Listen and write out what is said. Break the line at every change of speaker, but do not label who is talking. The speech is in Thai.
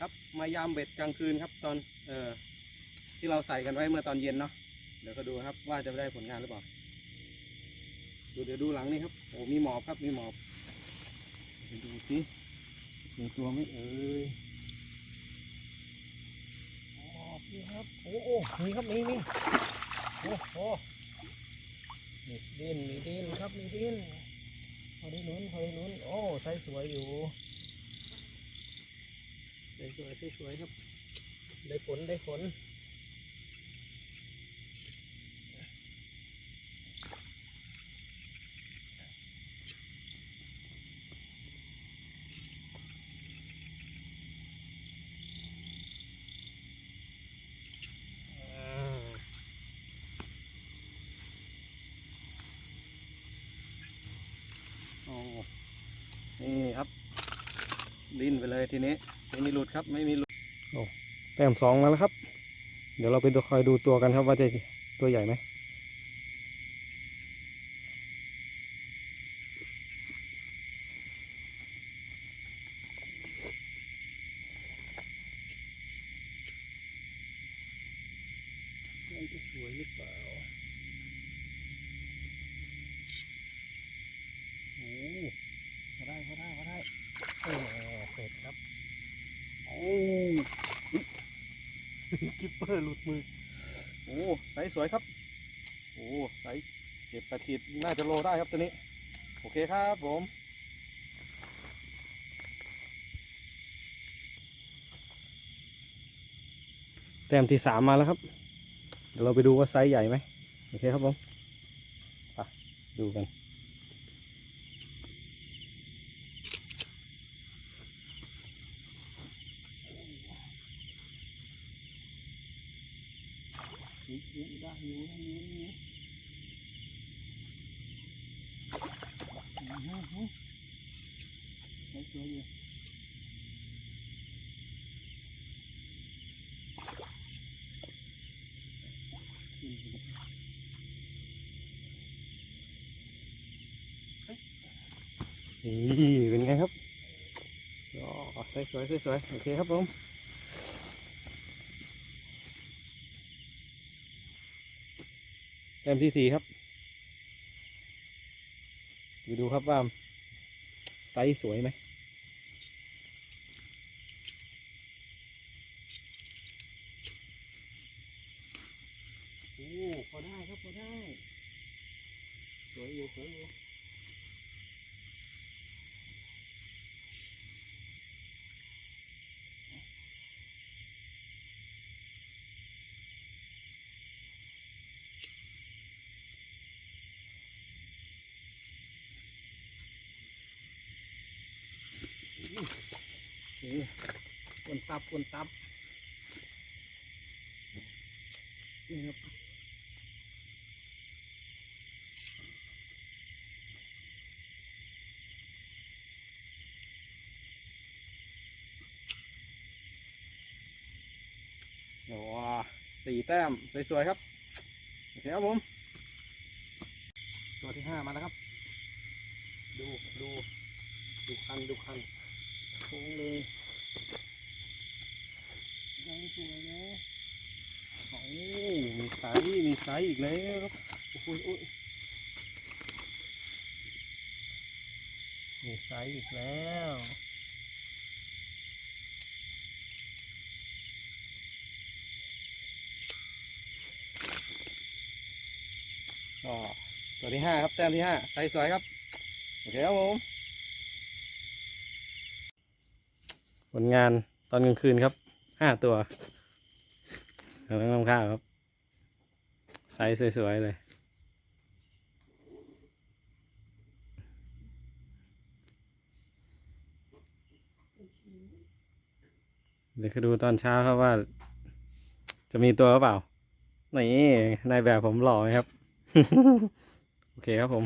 ครับมายามเบ็ดกลางคืนครับตอนเออที่เราใส่กันไว้เมื่อตอนเย็นเนาะเดี๋ยวก็ดูครับว่าจะได้ผลงานหรือเปล่าดูเดี๋ยวดูหลังนี่ครับโอ้มีหมอบครับมีหมอบเดี๋ยวดูสิมีตัวไหมเอ่ยหมอบนี่ครับโอ้โอ้มีครับมีมีโอ้โหมีดินมีดินครับมีดินพอได้ลุ้นพอได้ลุ้นโอ้ไซส์สวยอยู่ สวยสวยสวยๆครับ ได้ผลได้ผลอ่าโอ้นี่ครับ ดิ้นไปเลยทีนี้ไม่มีหลุดครับไม่มีหลุดแต้มสองมาแล้วครับ เดี๋ยวเราไปดูคอยดูตัวกันครับว่าจะตัวใหญ่ไหมมันจะสวยหรือเปล่าโอ้เขาได้เขาได้เขาได้โอ้เสร็จครับโอ้ กิปเปอร์ หลุดมือ โอ้ไซส์สวยครับ โอ้ไซส์เจ็ดแปดขีดน่าจะโลได้ครับตัวนี้ โอเคครับผมแต้มที่สามมาแล้วครับ เดี๋ยวเราไปดูว่าไซส์ใหญ่ไหมโอเคครับผมไปดูกัน ได้อยู่ได้ยู่ได้อยู่อือฮึฮึได้สวยอยู่นี่เป็นไงครับอ๋อสวยสวยสวยโอเคครับผม ต้มที่สี่ครับไปดูครับว่าไซส์สวยไหมโอ้พอได้ครับพอได้ สวยอยู่สวยอยู่ นี่กวนตับกวนตับ นี่ครับโอ้สี่แต้ม สวย ๆ ครับ โอเคครับผม ตัวที่ห้ามาแล้วครับ ดู ดู ดูคัน ดูคัน โค้งเลยได้สวยนะโอ้มีไซส์มีไซส์อีกแล้วครับโอ้ยโอ้ยมีไซส์อีกแล้วก็ตัวที่ห้าครับแต้มที่ห้าไซส์สวยครับ โอเคครับผม ผลงานตอนกลางคืนครับห้าตัวกำลังทำข้าวครับไซส์สวยๆเลย เดี๋ยวดูตอนเช้าครับว่า จะมีตัวหรือเปล่า นี่นายแบบผมหล่อไหมครับ โอเคครับผม